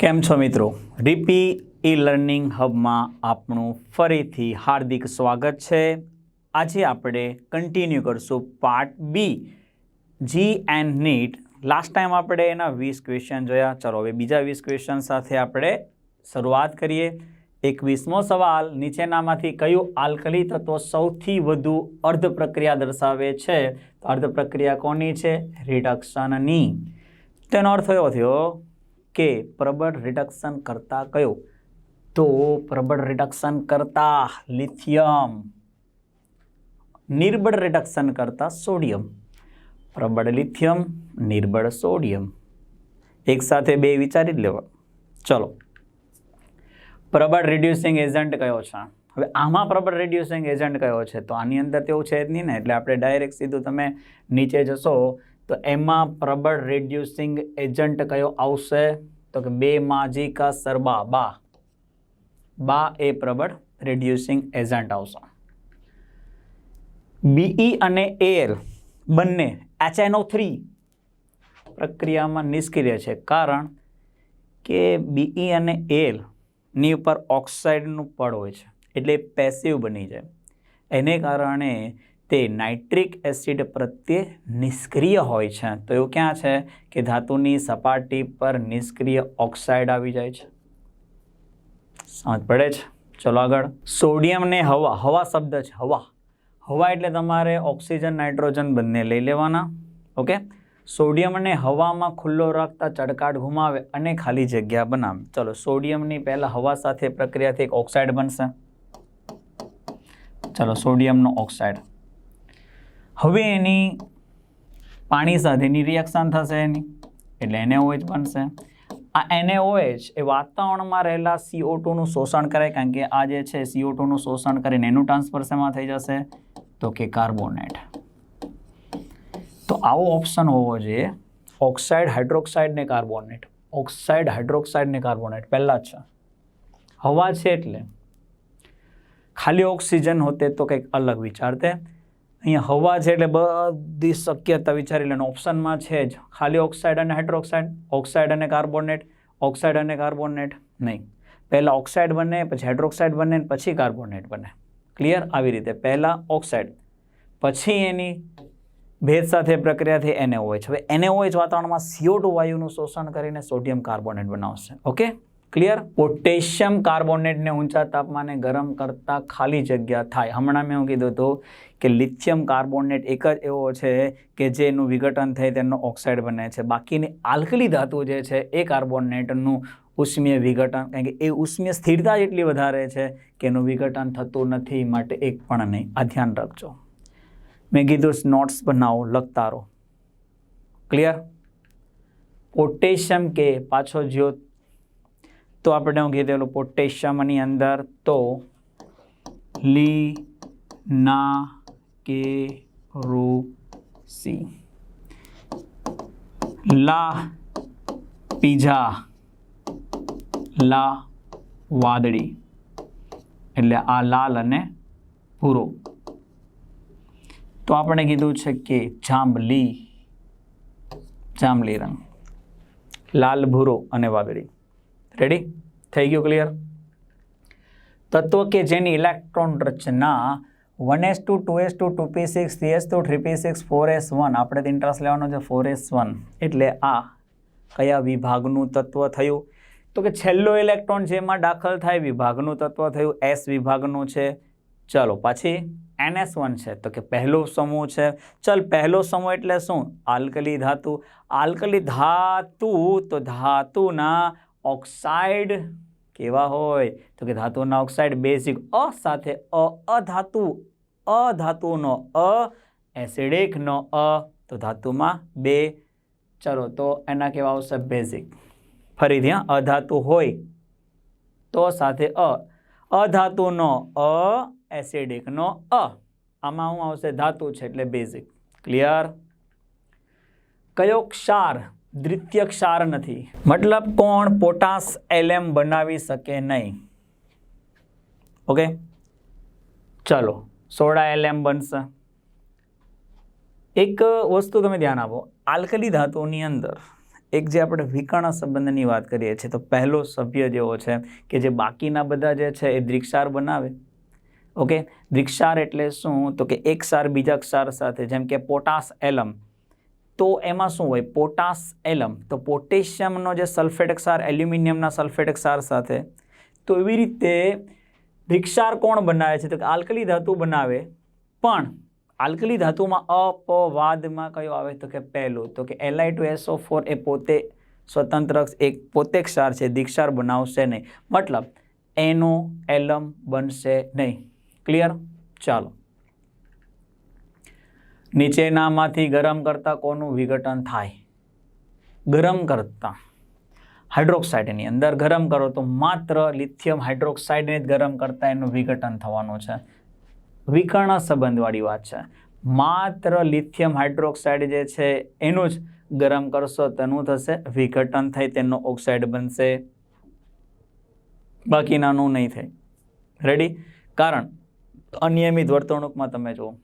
કેમ છો મિત્રો? રીપી ઈ લર્નિંગ હબમાં આપણું ફરીથી હાર્દિક સ્વાગત છે. આજે આપણે કન્ટિન્યુ કરશું part B G and NEET last time આપણે એના વીસ ક્વેશ્ચન જોયા. ચલો હવે બીજા વીસ ક્વેશ્ચન સાથે આપણે શરૂઆત કરીએ. એકવીસમો સવાલ, નીચેનામાંથી કયું આલ્કલી તત્વ સૌથી વધુ અર્ધ પ્રક્રિયા દર્શાવે છે? તો અર્ધ પ્રક્રિયા કોની છે? રિડક્શનની. તેનો અર્થ એવો થયો કે પ્રબળ રિડક્શન કરતા કયો? તો પ્રબળ રિડક્શન કરતા લિથિયમ. નિર્બળ રિડક્શન કરતા સોડિયમ. પ્રબળ લિથિયમ, નિર્બળ સોડિયમ. એકસાથે બે વિચારી જ લેવા. ચલો. પ્રબળ રિડ્યુસિંગ એજન્ટ કયો છે? હવે આમાં પ્રબળ રિડ્યુસિંગ એજન્ટ કયો છે? તો આની અંદર તેવું છે જ નહીં ને, એટલે આપણે ડાયરેક્ટ સીધું તમે નીચે જશો, તો એમાં પ્રબળ રિડ્યુસિંગ એજન્ટ કયો આવશે? તો કે બે માજી કા સરબા, બા. બા એ પ્રબળ રિડ્યુસિંગ એજન્ટ આવશે. બીઈ અને એલ બંને એચએનઓ થ્રી પ્રક્રિયામાં નિષ્ક્રિય છે. કારણ કે બીઈ અને એલ ની ઉપર ઓક્સાઇડનું પડ હોય છે, એટલે પેસિવ બની જાય. એને કારણે તે નાઇટ્રિક એસિડ પ્રત્યે નિષ્ક્રિય હોય છે. તો એવું ક્યાં છે કે ધાતુની સપાટી પર નિષ્ક્રિય ઓક્સાઇડ આવી જાય છે? સમજ પડે છે? ચલો આગળ. સોડિયમ ને હવા હવા શબ્દ છે, હવા. હવા એટલે તમારે ઓક્સિજન, નાઇટ્રોજન બંને લઈ લેવાના, ઓકે? સોડિયમને હવામાં ખુલ્લો રાખતા ચડકાટ ઘુમાવે અને ખાલી જગ્યા બનાવે. ચલો, સોડિયમની પહેલાં હવા સાથે પ્રક્રિયાથી એક ઓક્સાઇડ બનશે. ચલો, સોડિયમનો ઓક્સાઇડ. હવે એની પાણી સાથેની રિએક્શન થશે એની, એટલે એનએઓએચ બનશે. આ એનએઓએચ એ વાતાવરણમાં રહેલા સીઓ ટુનું શોષણ કરે, કારણ કે આ જે છે સીઓ ટુનું શોષણ કરીને એનું ટ્રાન્સફર શેમાં થઈ જશે? તો કે કાર્બોનેટ. તો આવો ઓપ્શન હોવો જોઈએ. ઓક્સાઇડ હાઇડ્રોક્સાઇડ ને કાર્બોનેટ ઓક્સાઇડ હાઇડ્રોક્સાઇડ ને કાર્બોનેટ પહેલાં છે. હવા છે એટલે ખાલી ઓક્સિજન હોતે તો કંઈક અલગ વિચારતે. અહીંયા હવા છે એટલે બધી શક્યતા વિચારી લે ઓપ્શનમાં છે જ. ખાલી ઓક્સાઇડ અને હાઇડ્રોક્સાઇડ ઓક્સાઇડ અને કાર્બોનેટ ઓક્સાઇડ અને કાર્બોનેટ નહીં. પહેલાં ઓક્સાઇડ બને, પછી હાઇડ્રોક્સાઇડ બને, પછી કાર્બોનેટ બને. ક્લિયર આવી રીતે. પહેલાં ઓક્સાઇડ પછી એની ભેજ સાથે પ્રક્રિયાથી NaOH હવે NaOH વાતાવરણમાં CO2 વાયુનું શોષણ કરીને સોડિયમ કાર્બોનેટ બનાવશે. ઓકે? ક્લિયર પોટેશિયમ કાર્બોનેટને ઊંચા તાપમાને ગરમ કરતાં ખાલી જગ્યા થાય. હમણાં મેં હું કીધું હતું કે લિથિયમ કાર્બોનેટ એક જ એવો છે કે જેનું વિઘટન થાય તેનો ઓક્સાઇડ બને છે. બાકીની આલ્કલી ધાતુ જે છે એ કાર્બોનેટનું ઉષ્મીય વિઘટન, કારણ કે એ ઉષ્મીય સ્થિરતા એટલી વધારે છે કે એનું વિઘટન થતું નથી માટે એક પણ નહીં. આ ધ્યાન રાખજો. મેં કીધું નોટ્સ બનાવો લખતા રહો ક્લિયર પોટેશિયમ કે પાછો જ્યો તો આપણે હું કીધેલું? પોટેશિયમની અંદર તો લી, ના, કે, રૂ, સી. લા, પીઝા. લા, વાદળી. એટલે આ લાલ અને ભૂરો. તો આપણે કીધું છે કે જાંબલી જાંબલી રંગ. લાલ ભૂરો અને વાદળી. રેડી થઈ ગયું ક્લિયર તત્વ કે જેની ઇલેક્ટ્રોન રચના one S two two S two two P six, three S two, three P six, four S one. આપણે તો ઇન્ટરેસ્ટ લેવાનો છે ફોર એસ વન. એટલે આ કયા વિભાગનું તત્વ થયું? તો કે છેલ્લો ઇલેક્ટ્રોન જેમાં દાખલ થાય વિભાગનું તત્વ થયું, એસ વિભાગનું છે. ચાલો પછી એનએસ વન છે. તો કે પહેલો સમૂહ છે. ચલ, પહેલો સમૂહ એટલે શું? આલ્કલી ધાતુ. આલ્કલી ધાતુ, તો ધાતુના ઓક્સાઇડ કેવા હોય? તો કે ધાતુના ઓક્સાઇડ બેઝિક અ સાથે અ અધાતુ અધાતુનો અ એસિડિકનો અ. તો ધાતુમાં બે. ચલો, તો એના કેવા આવશે? બેઝિક. ફરીથી હા અધાતુ હોય. તો સાથે અ. અધાતુનો અ એસિડિકનો અ. આમાં શું આવશે? ધાતુ છે એટલે બેઝિક ક્લિયર કયો ક્ષાર દ્વિતીય ક્ષાર નથી? મતલબ કોણ પોટાશ એલએમ બનાવી શકે નહીં? ઓકે? ચલો, સોડા એલએમ બનશે. એક વસ્તુ તમે ધ્યાન આપો, આલ્કલી ધાતુઓની અંદર એક જે આપણે વિકર્ણ સંબંધની વાત કરીએ છીએ, તો પહેલો સભ્ય જેવો છે કે જે બાકીના બધા જે છે એ દ્રિક્ષાર બનાવે. ઓકે? દ્રિક્ષાર એટલે શું? તો કે એક ક્ષાર બીજા ક્ષાર સાથે, જેમ કે પોટાસ એલમ. તો એમાં શું હોય? Potash alum. તો પોટેશિયમનો જે સલ્ફેટ ક્ષાર એલ્યુમિનિયમના સલ્ફેટ ક્ષાર સાથે, તો એવી રીતે દ્રિક્ષાર કોણ બનાવે છે? તો કે આલ્કલી ધાતુ બનાવે. પણ આલ્કલી ધાતુમાં અપવાદમાં કયો આવે? તો કે પહેલું. તો કે એલઆઈ ટુ એસઓ ફોર એ પોતે સ્વતંત્ર એક પોતે ક્ષાર છે. દીક્ષાર બનાવશે નહીં. મતલબ એનો એલમ બનશે નહીં. ક્લિયર ચાલો. નીચેનામાંથી ગરમ કરતાં કોનું વિઘટન થાય? ગરમ કરતાં. હાઇડ્રોક્સાઇડની અંદર ગરમ કરો તો માત્ર લિથિયમ હાઇડ્રોક્સાઇડને જ ગરમ કરતાં એનું વિઘટન થવાનું છે. વિકર્ણ સંબંધવાળી વાત છે. માત્ર લિથિયમ હાઇડ્રોક્સાઇડ જે છે એનું જ ગરમ કરશો તેનું થશે વિઘટન થઈ તેનો ઓક્સાઇડ બનશે. બાકીનાનું નહીં થાય. રેડી કારણ અનિયમિત વર્તણૂકમાં તમે જુઓ.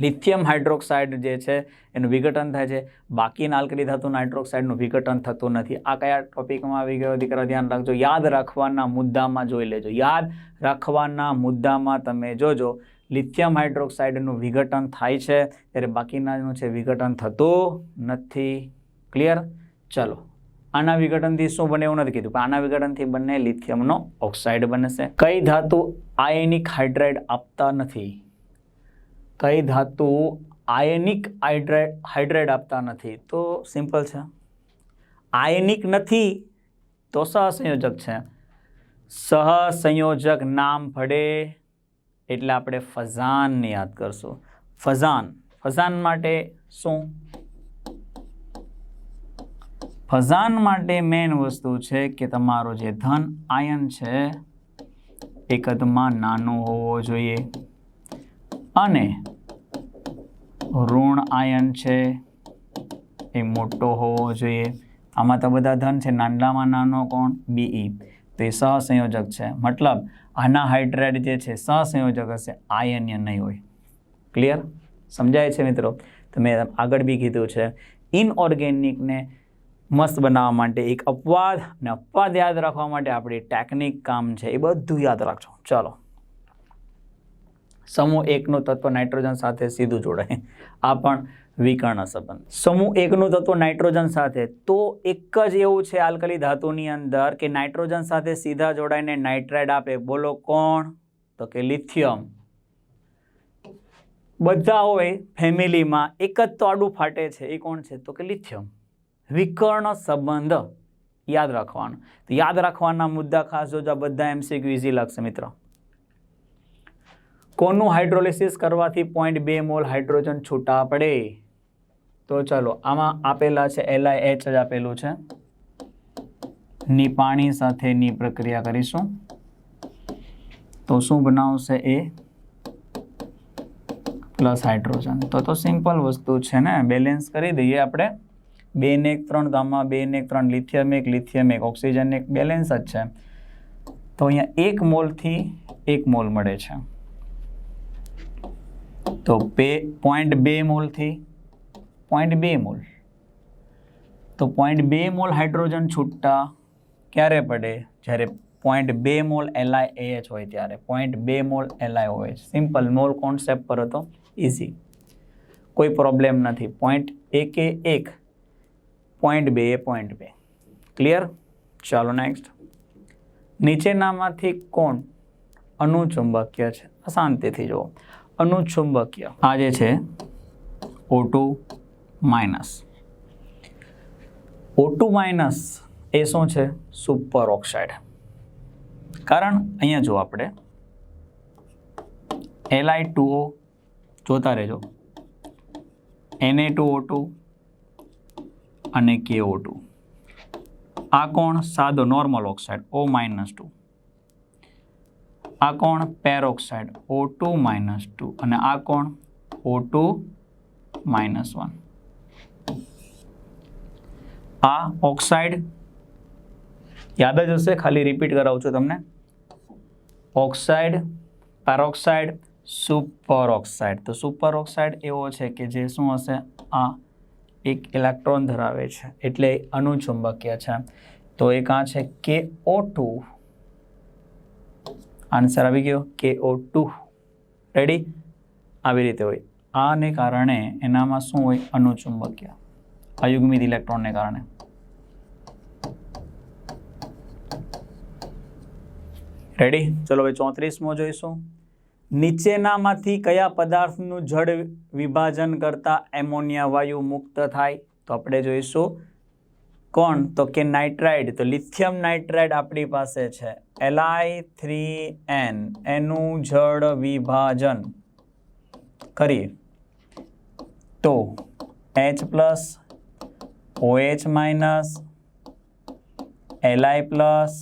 લિથિયમ હાઇડ્રોક્સાઇડ જે છે, એનું વિઘટન થાય છે. બાકી નાલકડી ધાતુના હાઇડ્રોક્સાઇડનું વિઘટન થતું નથી. આ કયા ટોપિકમાં આવી ગયો દીકરા? ધ્યાન રાખજો. યાદ રાખવાના મુદ્દામાં જોઈ લેજો. યાદ રાખવાના મુદ્દામાં તમે જોજો. લિથિયમ હાઇડ્રોક્સાઇડનું વિઘટન થાય છે, ત્યારે બાકીનાનું છે વિઘટન થતું નથી. ક્લિયર? ચલો. આના વિઘટનથી શું બને એવું નથી કીધું, પણ આના વિઘટનથી બંને લિથિયમનો ઓક્સાઇડ બનશે કઈ ધાતુ આયનિક હાઇડ્રાઇડ આપતા નથી? કઈ ધાતુ આયનિક હાઇડ્રાઇડ હાઇડ્રાઇડ આપતા નથી? તો સિમ્પલ છે. આયનિક નથી, તો સહસંયોજક છે. સહસંયોજક નામ ભડે એટલે આપણે ફઝાનને યાદ કરશું. ફઝાન ફઝાન માટે શું? ફઝાન માટે મેઇન વસ્તુ છે કે તમારો જે ધન આયન છે, એ કદમાં નાનો હોવો જોઈએ. અને ઋણ આયન છે, એ મોટો હોવો જોઈએ. આમાં તો બધા ધન છે નાનામાં નાનો કોણ? બીઈ તો એ સહસંયોજક છે. મતલબ, આના હાઇડ્રેટ જે છે, સહસંયોજક હશે, આયન્ય નહીં હોય. ક્લિયર સમજાય છે મિત્રો? તો મેં આગળ બી કીધું છે. ઇનઓર્ગેનિકને મસ્ત બનાવવા માટે એક અપવાદ અને અપવાદ યાદ રાખવા માટે આપણી ટેકનિક, કામ છે એ બધું યાદ રાખજો. ચલો. સમૂહ એકનું તત્વ નાઇટ્રોજન સાથે સીધું જોડાય. આ પણ વિકર્ણ સંબંધ. સમૂહ એકનું તત્વ નાઇટ્રોજન સાથે તો એક જ એવું છે આલ્કલી ધાતુની અંદર કે નાઇટ્રોજન સાથે સીધા જોડાઈને નાઇટ્રાઇડ આપે. બોલો કોણ? તો કે લિથિયમ. બધા હોય ફેમિલીમાં. એક જ તો આડું ફાટે છે. એ કોણ છે? તો કે લિથિયમ. વિકર્ણ સંબંધ યાદ રાખવાનો. તો યાદ રાખવાના મુદ્દા ખાસ જોજો આ બધા એમસીક્યુ ઇઝી લાગશે મિત્રો. કોનું હાઇડ્રોલિસિસ કરવાથી પોઈન્ટ બે મોલ હાઇડ્રોજન છૂટા પડે? તો ચલો, આમાં આપેલા છે એલઆઈ એચ જ આપેલું છે. ની પાણી સાથેની પ્રક્રિયા કરીશું. તો શું બનાવશે એ? પ્લસ હાઇડ્રોજન તો તો સિમ્પલ વસ્તુ છે ને બેલેન્સ કરી દઈએ આપણે. બે ને એક, ત્રણ તો આમાં બે ને એક, ત્રણ લિથિયમ એક લિથિયમ એક, ઓક્સિજન એક, બેલેન્સ જ છે. તો અહીંયા એક મોલથી એક મોલ મળે છે. તો બે પોઈન્ટ બે મોલથી પોઈન્ટ બે મોલ. તો પોઈન્ટ બે મોલ હાઇડ્રોજન છૂટતા ક્યારે પડે? જ્યારે પોઈન્ટ બે મોલ એલઆઈ એચ હોય ત્યારે. પોઈન્ટ બે mole LI OH simple mole concept પર હતો. ઇઝી કોઈ પ્રોબ્લેમ નથી. પોઈન્ટ એકે એક પોઈન્ટ બે, એ પોઈન્ટ બે. ક્લિયર ચાલો નેક્સ્ટ નીચેનામાંથી કોણ અનુચુંબકીય છે? શાંતિથી જુઓ. અનુચુંબકીય. આ જે છે O2 માઇનસ O2 માઇનસ એ શું છે? સુપર ઓક્સાઇડ કારણ અહીંયા જો આપણે. એલઆઈ ટુ ઓ જોતા રહેજો. એને ટુ ઓ ટુ અને કે ઓ ટુ આ કોણ? સાદો normal oxide O minus two આ કોણ? Peroxide O two minus two અને આ કોણ? ઓ ટુ માઇનસ વન આ ઓક્સાઇડ યાદ જ હશે, ખાલી રિપીટ કરાવું છું તમને. ઓક્સાઇડ પેરોક્સાઇડ સુપર ઓક્સાઇડ તો સુપર ઓક્સાઇડ એવો છે કે જે શું હશે? આ એક ઇલેક્ટ્રોન ધરાવે છે, એટલે અનુચુંબકીય છે. તો એ કાં છે કે ઓ ટુ. આન્સર આવી ગયો કે ઓ ટુ. રેડી આવી રીતે હોય. આને કારણે એનામાં શું હોય? અનુચુંબકીય અયુગ્મિત ઇલેક્ટ્રોનને કારણે. રેડી ચલો હવે ચોત્રીસમો જોઈશું. નીચેનામાંથી કયા પદાર્થનું જળ વિભાજન કરતા એમોનિયા વાયુ મુક્ત થાય? તો આપણે જોઈશું. કોણ? તો કે નાઇટ્રાઇડ. તો લિથિયમ નાઇટ્રાઇડ આપણી પાસે છે. એલઆઈ થ્રી એન એનું જળ વિભાજન. કરીએ. તો H plus O H minus L I plus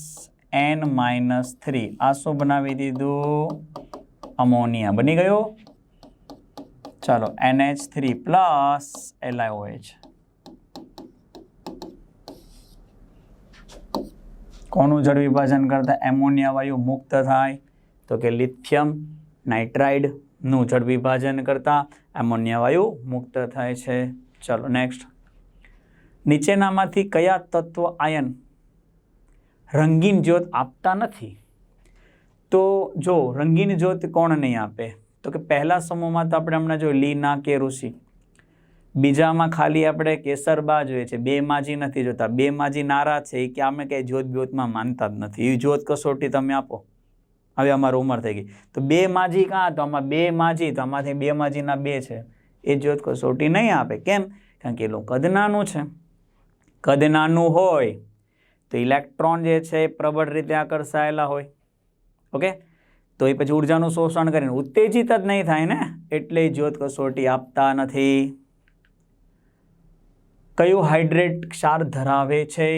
N minus three આ શું બનાવી દીધું? અમોનિયા બની ગયો. ચાલો એનએચ થ્રી પ્લસ એલઆઈઓએચ કોનું જળ વિભાજન કરતા એમોનિયા વાયુ મુક્ત થાય? તો કે લિથિયમ નાઇટ્રાઇડનું જળ વિભાજન કરતા એમોનિયા વાયુ મુક્ત થાય છે. ચાલો નેક્સ્ટ નીચેનામાંથી કયા તત્વ આયન રંગીન જ્યોત આપતા નથી? તો જો રંગીન જ્યોત કોણ નહીં આપે? તો કે પહેલા સમૂહમાં તો આપણે હમણાં જો લીના કે, ઋષિ. બીજામાં ખાલી આપણે કેસરબા જોઈએ છે. બે માજી નથી જોતા. બે માજી નારા છે. એ કે અમે કંઈ જ્યોત બ્યોતમાં માનતા જ નથી. એ જ્યોત કસોટી તમે આપો. હવે અમારી ઉંમર થઈ ગઈ. તો બે માજી કાં? તો આમાં બે માજી. તો આમાંથી બે માજીના બે છે. એ જ્યોત કસોટી નહીં આપે. કેમ? કારણ કે એનું કદ નાનું છે. કદ નાનું હોય તો ઇલેક્ટ્રોન જે છે એ પ્રબળ રીતે આકર્ષાયેલા હોય. ઓકે? તો એ પછી ઉર્જાનું શોષણ કરીને ઉત્તેજિત જ નહીં થાય ને? એટલે જ્યોત કસોટી આપતા નથી. કયું હાઇડ્રેટ ક્ષાર ધરાવે છે?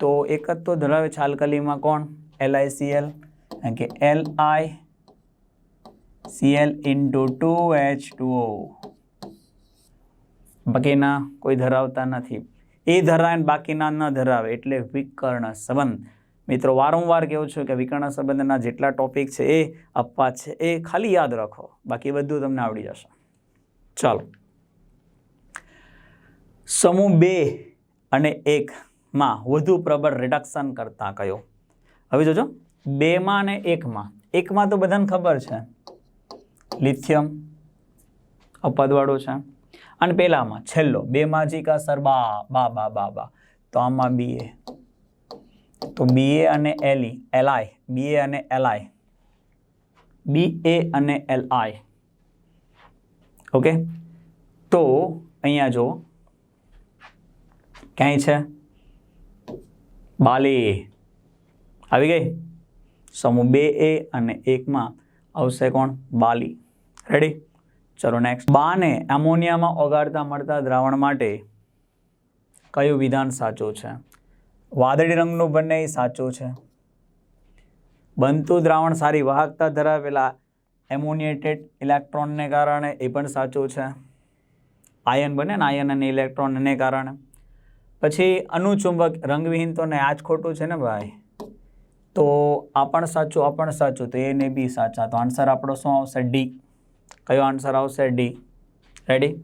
તો એક જ તો ધરાવે છે આલ્કલીમાં કોણ? એલઆઈસીએલ કારણ કે L I C L into two H two બાકીના કોઈ ધરાવતા નથી. એ ધરાવે બાકીના ન ધરાવે, એટલે વિકર્ણ સંબંધ. મિત્રો, વારંવાર કહું છું કે વિકર્ણ સંબંધના જેટલા ટોપિક છે એ અપવાદ છે એ ખાલી યાદ રાખો. બાકી બધું તમને આવડી જશે. ચાલો. સમૂહ બે અને એકમાં વધુ પ્રબળ રિડક્શન કરતા કયો? હવે જોજો. બેમાં અને એકમાં એકમાં તો બધાને ખબર છે. લિથિયમ અપદવાળો છે. અને પેલામાં, છેલ્લો, બે માજીકા સર બા બા બા બા બા. તો આમાં બી એ. તો બી એ અને એલઈ એલઆઈ બી એ અને એલઆઈ બી એ અને એલઆઈ ઓકે તો અહીંયા જો, ક્યાંય છે? બાલી. આવી ગઈ? સમૂહ બે એ અને એકમાં આવશે કોણ? બાલી. રેડી ચલો નેક્સ્ટ બાને એમોનિયામાં ઓગાળતા મળતા દ્રાવણ માટે કયું વિધાન સાચું છે? વાદળી રંગનું બંને એ સાચું છે. બનતું દ્રાવણ સારી વાહકતા ધરાવેલા એમોનિએટેડ ઇલેક્ટ્રોનને કારણે એ પણ સાચું છે. આયન બને ને આયન અને ઇલેક્ટ્રોનને કારણે. પછી અનુચુંબક રંગવિહીન તો ને આ જ ખોટું છે ને ભાઈ? તો આ પણ સાચું, આ પણ સાચું, તો એ ને બી સાચા. તો આન્સર આપણો શું આવશે? ડી કયો આન્સર આવશે? ડી રેડી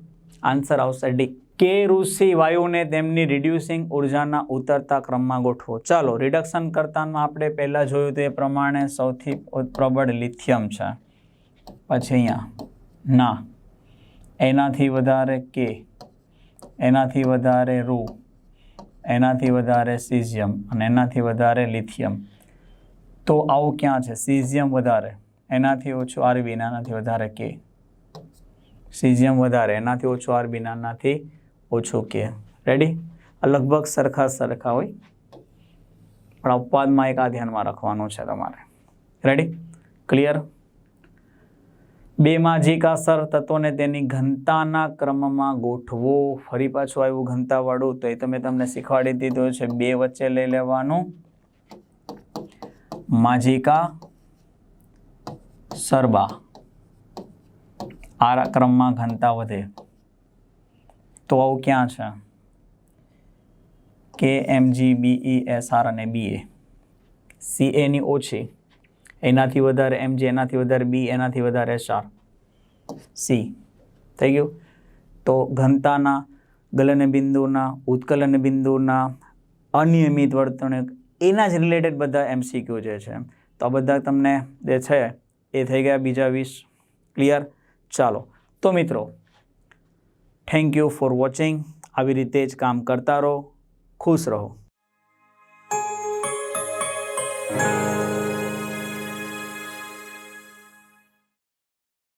આન્સર આવશે ડી કે ઋષિ વાયુને તેમની રિડ્યુસિંગ ઉર્જાના ઉતરતા ક્રમમાં ગોઠવો. ચાલો રિડક્શન કરતામાં આપણે પહેલાં જોયું તે પ્રમાણે સૌથી પ્રબળ લિથિયમ છે. પછી અહીંયા. ના. એનાથી વધારે કે? એનાથી વધારે રૂ. એનાથી વધારે સિઝિયમ અને એનાથી વધારે લિથિયમ. તો આવું ક્યાં છે? સિઝિયમ વધારે. એનાથી ઓછું આરબી, એનાથી વધારે કે? સિઝિયમ વધારે, એનાથી ઓછું આરબી નાનાથી ઓછું કે. રેડી આ લગભગ સરખા સરખા હોય. પણ અપવાદમાં એક આ ધ્યાનમાં રાખવાનું છે તમારે. રેડી ક્લિયર બેમાં જીકાસર તત્વોને તેની ઘનતાના ક્રમમાં ગોઠવો. ફરી પાછું આવ્યું ઘનતાવાળું, તો એ તમે તમને શીખવાડી દીધું છે. બે વચ્ચે લઈ લેવાનું. માજિકા સરબા. આ ક્રમમાં ઘનતા વધે. તો આવું ક્યાં છે? કે M G BE S R અને બી એ સી એની ઓછી, એનાથી વધારે એમ જી એનાથી વધારે બી એનાથી વધારે ચાર સી થઈ ગયું? તો ઘનતાના ગલન બિંદુના ઉત્કલન બિંદુના અનિયમિત વર્તણૂક, એના જ રિલેટેડ બધા એમસીક્યુ જે છે. તો આ બધા તમને જે છે, એ થઈ ગયા બીજા વીસ. ક્લિયર ચાલો. તો મિત્રો થેન્ક યુ ફોર વોચિંગ આવી રીતે જ કામ કરતા રહો. ખુશ રહો.